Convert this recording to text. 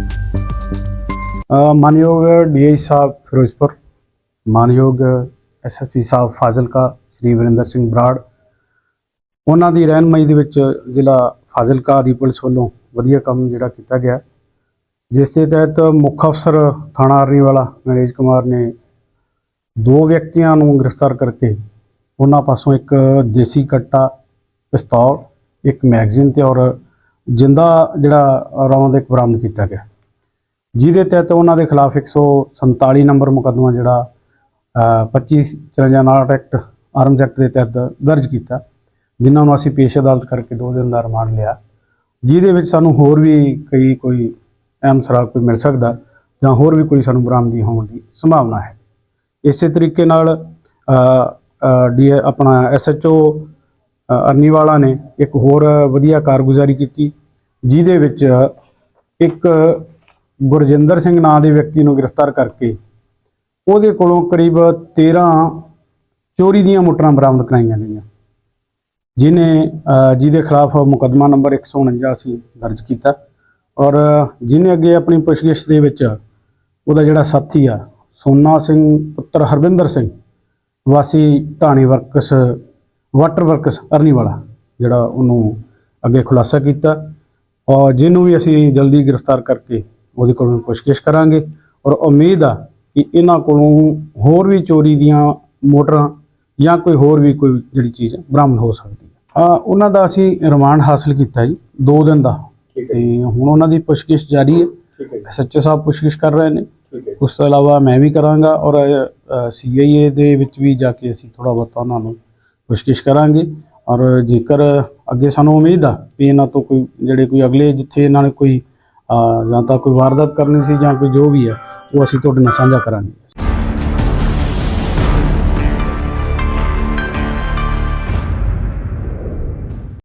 ਅ, ਮਾਨਯੋਗ ਡੀਆਈ ਸਾਹਿਬ ਫਿਰੋਜ਼ਪੁਰ ਮਾਨਯੋਗ ਐਸਐਸਪੀ ਸਾਹਿਬ ਫਾਜ਼ਿਲਕਾ ਸ਼੍ਰੀ ਵਰਿੰਦਰ ਸਿੰਘ ਬਰਾੜ ਉਹਨਾਂ ਦੀ ਰਹਿਨਮਾਈ ਦੇ ਵਿੱਚ ਜ਼ਿਲ੍ਹਾ ਫਾਜ਼ਿਲਕਾ ਦੀ ਪੁਲਿਸ ਵੱਲੋਂ ਵਧੀਆ ਕੰਮ ਜਿਹੜਾ ਕੀਤਾ ਗਿਆ ਜਿਸ ਦੇ ਤਹਿਤ ਮੁੱਖ ਅਫਸਰ ਥਾਣਾ ਅਰਨੀ ਨਰੇਜ ਕੁਮਾਰ ਨੇ ਦੋ ਵਿਅਕਤੀਆਂ ਨੂੰ ਗ੍ਰਿਫਤਾਰ ਕਰਕੇ ਉਹਨਾਂ ਪਾਸੋਂ ਇੱਕ ਦੇਸੀ ਕੱਟਾ ਪਿਸਤੌਲ ਇੱਕ ਮੈਗਜ਼ੀਨ ਤੇ ਔਰ ਜਿੰਦਾ ਜਿਹੜਾ ਰੌਂਦ ਇੱਕ ਬਰਾਮਦ ਕੀਤਾ ਗਿਆ ਜਿਹਦੇ ਤਹਿਤ ਉਹਨਾਂ ਦੇ ਖਿਲਾਫ 147 ਨੰਬਰ ਮੁਕੱਦਮਾ ਜਿਹੜਾ ਅ, 25 54 ਐਕਟ ਆਰਮਸ ਐਕਟ ਦੇ ਤਹਿਤ ਦਰਜ ਕੀਤਾ ਜਿਨ੍ਹਾਂ ਨੂੰ ਅਸੀਂ ਪੇਸ਼ ਅਦਾਲਤ ਕਰਕੇ ਦੋ ਦਿਨ ਦਾ ਰਿਮਾਂਡ ਲਿਆ। ਜਿਹਦੇ ਵਿੱਚ ਸਾਨੂੰ ਹੋਰ ਵੀ ਕਈ ਕੋਈ ਅਹਿਮ ਸਰਾਗ ਕੋਈ ਮਿਲ ਸਕਦਾ ਜਾਂ ਹੋਰ ਵੀ ਕੋਈ ਸਾਨੂੰ ਬਰਾਮਦੀ ਹੋਣ ਦੀ ਸੰਭਾਵਨਾ ਹੈ। ਇਸੇ ਤਰੀਕੇ ਨਾਲ ਡੀ ਆਪਣਾ ਐਸਐਚਓ ਅਰਨੀਵਾਲਾ ਨੇ ਇੱਕ ਹੋਰ ਵਧੀਆ ਕਾਰਗੁਜ਼ਾਰੀ ਕੀਤੀ ਜਿਹਦੇ ਵਿੱਚ ਇੱਕ ਗੁਰਜਿੰਦਰ ਸਿੰਘ ਨਾਂ ਦੇ ਵਿਅਕਤੀ ਨੂੰ ਗ੍ਰਿਫਤਾਰ ਕਰਕੇ ਉਹਦੇ ਕੋਲੋਂ ਕਰੀਬ 13 ਚੋਰੀ ਦੀਆਂ ਮੋਟਰਾਂ ਬਰਾਮਦ ਕਰਾਈਆਂ ਗਈਆਂ। ਜਿਨੇ ਜਿਹਦੇ ਖਿਲਾਫ ਮੁਕੱਦਮਾ ਨੰਬਰ 149 ਸੀ ਦਰਜ ਕੀਤਾ ਔਰ ਜਿਹਨੇ ਅੱਗੇ ਆਪਣੀ ਪੁੱਛਗਿੱਛ ਦੇ ਵਿੱਚ ਉਹਦਾ ਜਿਹੜਾ ਸਾਥੀ ਆ, ਸੋਨਾ ਸਿੰਘ ਪੁੱਤਰ ਹਰਵਿੰਦਰ ਸਿੰਘ, ਵਾਸੀ Dhani works, water works Arniwala ਜਿਹੜਾ ਉਹਨੂੰ ਅੱਗੇ ਖੁਲਾਸਾ ਕੀਤਾ ਔਰ ਜਿਹਨੂੰ ਵੀ ਅਸੀਂ ਜਲਦੀ ਗ੍ਰਿਫਤਾਰ ਕਰਕੇ ਉਹਦੇ ਕੋਲੋਂ ਪੁੱਛਗਿੱਛ ਕਰਾਂਗੇ। ਔਰ ਉਮੀਦ ਆ ਕਿ ਇਹਨਾਂ ਕੋਲੋਂ ਹੋਰ ਵੀ ਚੋਰੀ ਦੀਆਂ ਮੋਟਰਾਂ ਜਾਂ ਕੋਈ ਹੋਰ ਵੀ ਕੋਈ ਜਿਹੜੀ ਚੀਜ਼ ਬਰਾਮਦ ਹੋ ਸਕਦੀ ਹੈ। ਆ ਉਹਨਾਂ ਦਾ ਅਸੀਂ ਰਿਮਾਂਡ ਹਾਸਲ ਕੀਤਾ ਜੀ 2 ਦਿਨ ਦਾ। ਤੇ ਹੁਣ ਉਹਨਾਂ ਦੀ ਪੁੱਛਗਿੱਛ ਜਾਰੀ ਹੈ। ਸੱਚੇ ਸਾਹਿਬ ਪੁੱਛਗਿੱਛ ਕਰ ਰਹੇ ਨੇ। ਉਸ ਤੋਂ ਇਲਾਵਾ ਮੈਂ ਵੀ ਕਰਾਂਗਾ ਔਰ ਸੀਆਈਏ ਦੇ ਵਿੱਚ ਵੀ ਜਾ ਕੇ ਅਸੀਂ ਥੋੜਾ ਬਹੁਤ ਉਹਨਾਂ ਨੂੰ ਪੁੱਛਗਿੱਛ ਕਰਾਂਗੇ। ਔਰ ਜੇਕਰ ਅੱਗੇ ਸਾਨੂੰ ਉਮੀਦ ਆ ਵੀ ਇਹਨਾਂ ਤੋਂ ਕੋਈ ਜਿਹੜੇ ਕੋਈ ਅਗਲੇ ਜਿੱਥੇ ਇਹਨਾਂ ਨੇ ਕੋਈ ਜਾਂ ਤਾਂ ਕੋਈ ਵਾਰਦਾਤ ਕਰਨੀ ਸੀ ਜਾਂ ਕੋਈ ਜੋ ਵੀ ਹੈ, ਉਹ ਅਸੀਂ ਤੁਹਾਡੇ ਨਾਲ ਸਾਂਝਾ ਕਰਾਂਗੇ।